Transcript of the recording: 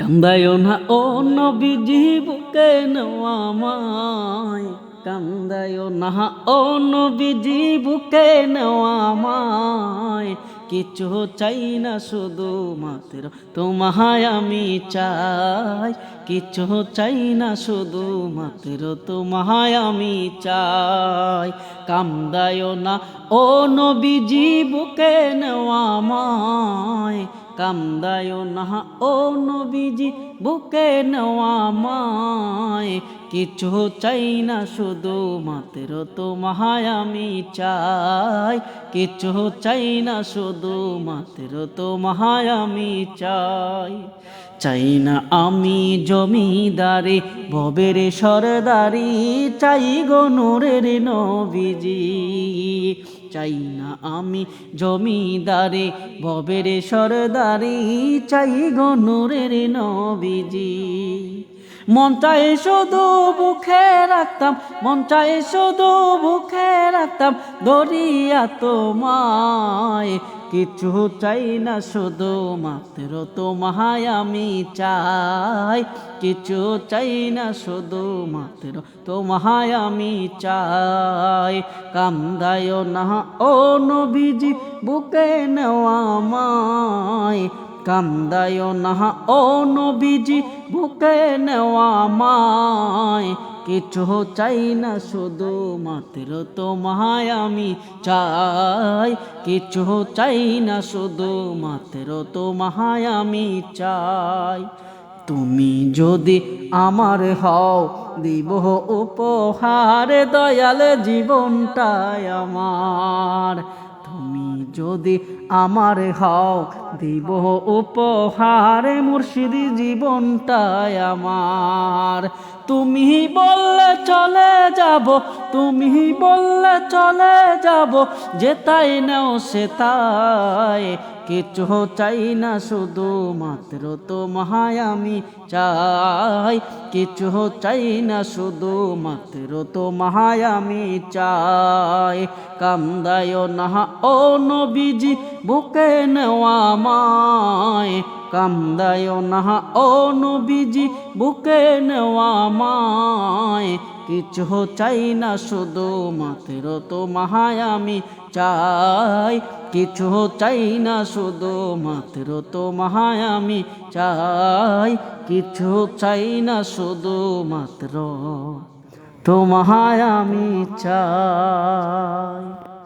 কান্দায় না, ও নবীজি, বুকে নেওয়া মায় কান্দায় না, ও নবীজি, বুকে নেওয়া মায় কিছু চাই না, শুধু মাত্র তোমায় আমি চাই। কিছু চাই না, শুধু মাত্র তোমায় আমি চাই। কান্দায় না, ও নবীজি, বুকে নেওয়া মায় কান্দায় না ও নবীজি, বুকে নেওয়া মায়। কিছু চাই না শুধু মাত্র তোমায় আমি চাই। কিছু চাই না শুধু মাত্র তোমায় আমি চাই। চাই না আমি জমিদারি, ভবের সরদারি, চাই গো নূরের নবীজি। চাই না আমি জমিদারে ভবের সরদারি, চাই গনুরের নূরের নবীজি। মন চাই শুধু বুকে রাখতাম, মন চাই শুধু বুকে রাখতাম, দরিয়া তোমায় কিছু চাই না, শুধু মাত্র তোমায় আমি চাই। কিছু চাই না, শুধু মাত্র তোমায় আমি চাই। কান্দায় না, ও নবীজি, বুকে নেওয়া মায় কান্দায় না, ও নবীজি, বুকে নেওয়া কিছু চাই না, শুধু মাত্র তোমায় আমি চাই। কিছু চাই না, শুধু মাত্র তোমায় আমি চাই। তুমি যদি আমার হও, দিব উপহার, দয়াল জীবনটাই আমার। যদি আমার হও দিব উপহারে মুর্শিদি জীবনটায় আমার। তুমি বললে চলে যাব তুমি বললে চলে যাব, যে তাই নাও সে তাই। কিছু চাই না, শুধু মাত্র তোমায় আমি চাই। কিছু চাই না, শুধু মাত্র তোমায় আমি চাই। কান্দায় না, ও নবীজি, বুকে নেওয়া মায় কান্দায় না, ও নবীজি, বুকে নেওয়া মায় কিছু চাই না শুধু মাত্র তো মাহায়ামি চাই, কিছু চাই না শুধু মাত্র তো মাহায়ামি চাই, কিছু চাই না শুধু মাত্র তোমায় আমি চাই।